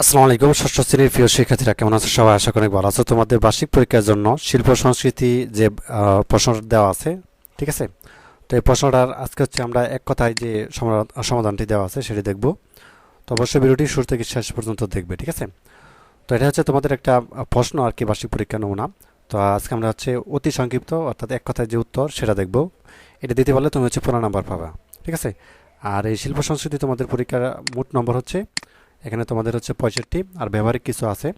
আসসালামু আলাইকুম, ষষ্ঠ শ্রেণির প্রিয় শিক্ষার্থীরা, কেমন আছো সবাই? আশা করি ভালো আছো। তোমাদের বার্ষিক পরীক্ষার জন্য শিল্প সংস্কৃতি যে প্রশ্নটা দেওয়া আছে, ঠিক আছে? তো এই প্রশ্নটার আজকে হচ্ছে আমরা এক কথায় যে সমা- সমাধানটি দেওয়া আছে, সেটি দেখব। তো অবশ্যই ভিডিওটি শুরু থেকে শেষ পর্যন্ত দেখবে, ঠিক আছে? তো এটা হচ্ছে তোমাদের একটা প্রশ্ন আর কি, বার্ষিক পরীক্ষা নমুনা। তো আজকে আমরা হচ্ছে অতি সংক্ষিপ্ত, অর্থাৎ এক কথায় যে উত্তর, সেটা দেখব। এটা দিতে পারলে তুমি হচ্ছে পনেরো নাম্বার পাবা, ঠিক আছে? আর এই শিল্প সংস্কৃতি তোমাদের পরীক্ষার মোট নম্বর হচ্ছে এখানে তোমাদের হচ্ছে পঁয়ষট্টি আর ব্যবহারিক কিছু আছে।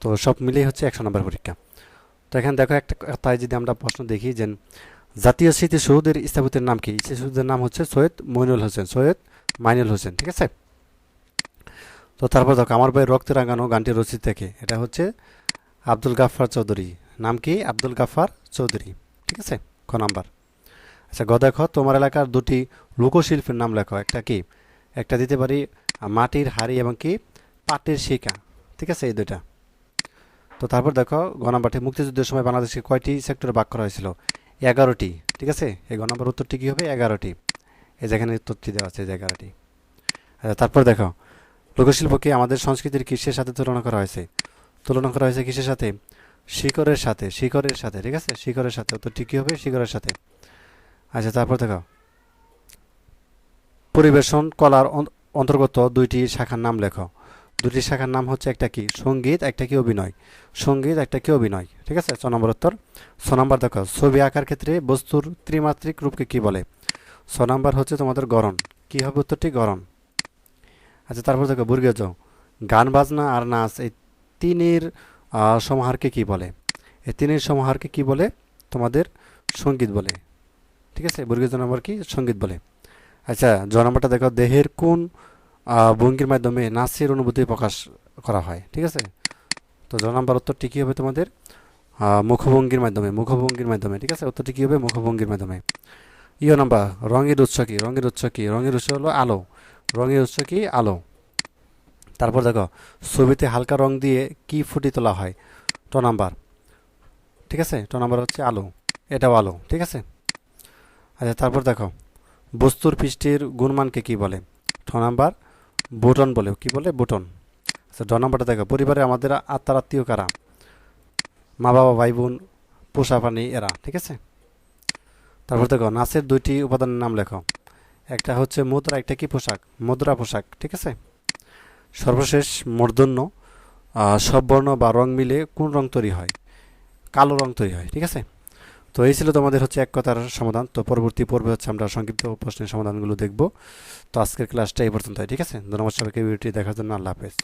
তো সব মিলিয়ে হচ্ছে একশো নম্বর পরীক্ষা। তো এখানে দেখো একটা তাই যদি আমরা প্রশ্ন দেখি যে, জাতীয় স্মৃতি শহীদের স্থপতির নাম কি? শহীদের নাম হচ্ছে সৈয়দ মইনুল হোসেন, সৈয়দ মাইনুল হোসেন, ঠিক আছে? তো তারপর দেখো, আমার ভাই রক্তে রাঙানো গানটি রচিত থেকে এটা হচ্ছে আব্দুল গাফফার চৌধুরী। নাম কি? আব্দুল গাফফার চৌধুরী, ঠিক আছে? ক নাম্বার। আচ্ছা গ দেখো, তোমার এলাকার দুটি লোকশিল্পের নাম লেখো। একটা কি? একটা দিতে পারি মাটির হাড়ি এবং কি? পাটের শিকা। ঠিক আছে, এই দুইটা। তো তারপর দেখো, গ মুক্তিযুদ্ধের সময় বাংলাদেশকে কয়টি সেক্টরে ভাগ করা হয়েছিল? এগারোটি। ঠিক আছে? এই গ উত্তরটি কী হবে? এগারোটি। এই যেখানে উত্তরটি দেওয়া আছে যে এগারোটি। আচ্ছা তারপর দেখো লোকশিল্পকে আমাদের সংস্কৃতির কিসের সাথে তুলনা করা হয়েছে? তুলনা করা হয়েছে কিসের সাথে? শিকড়ের সাথে শিকড়ের সাথে। ঠিক আছে? শিকড়ের সাথে। উত্তরটি কী হবে? শিকড়ের সাথে। আচ্ছা তারপর দেখো, পরিবেশন, কলার অন্তর্গত দুইটি শাখার নাম লেখো। দুটি শাখার নাম হচ্ছে একটা কি? সংগীত, একটা কি? অভিনয়। সংগীত, একটা কি? অভিনয়। ঠিক আছে? ছ নম্বর উত্তর। ছ নম্বর দেখো, ছবি আঁকার ক্ষেত্রে বস্তুর ত্রিমাত্রিক রূপকে কি বলে? ছ নম্বর হচ্ছে তোমাদের গরণ কি হবে উত্তরটি? গরণ আচ্ছা তারপর দেখো বুর্গেজ গান, বাজনা আর নাচ, এই তিনের সমাহারকে কি বলে? এই তিনের সমাহারকে কি বলে? তোমাদের সংগীত বলে। ঠিক আছে? বুর্গেজ নম্বর কি? সংগীত বলে। আচ্ছা জ দেখো, দেহের কোন ভঙ্গির মাধ্যমে নাচের অনুভূতি প্রকাশ করা হয়, ঠিক আছে? তো জ নম্বর উত্তরটি কী হবে তোমাদের? মুখভঙ্গির মাধ্যমে মুখভঙ্গির মাধ্যমে, ঠিক আছে? উত্তরটি কী হবে? মুখভঙ্গির মাধ্যমে। ইয় নাম্বার, রঙের উৎস কী? রঙের উৎস কি? রঙের উৎস হলো আলো। রঙের উৎস কী? আলো। তারপর দেখো, ছবিতে হালকা রং দিয়ে কি ফুটি তোলা হয়? ট নাম্বার, ঠিক আছে? ট নাম্বার হচ্ছে আলো। এটাও আলো, ঠিক আছে? আচ্ছা তারপর দেখো বস্তুর পৃষ্ঠের গুণমানকে কি বলে? ঠ নাম্বার, বুটন বলে। কি বলে? বুটন। আচ্ছা ড নাম্বারটা দেখো। পরিবারে আমাদের আত্মার আত্মীয় কারা? মা বাবা, ভাই বোন, পোষা প্রাণী এরা, ঠিক আছে? তারপর দেখো নাচের দুইটি উপাদানের নাম লেখো। একটা হচ্ছে মুদ্রা একটা কি পোশাক? মুদ্রা পোশাক, ঠিক আছে? সর্বশেষ মূর্ধন্য সব বর্ণ বা রং মিলে কোন রং তৈরি হয়? কালো রং তৈরি হয়, ঠিক আছে? তো এই ছিল তোমাদের হচ্ছে এক কথার সমাধান। তো পরবর্তী পর্বে হচ্ছে আমরা সংক্ষিপ্ত প্রশ্নের সমাধানগুলো দেখব। তো আজকের ক্লাসটা এই পর্যন্ত ঠিক আছে? ধন্যবাদ সবাইকে, ভিডিওটি দেখার জন্য আল্লাহ হাফেজ।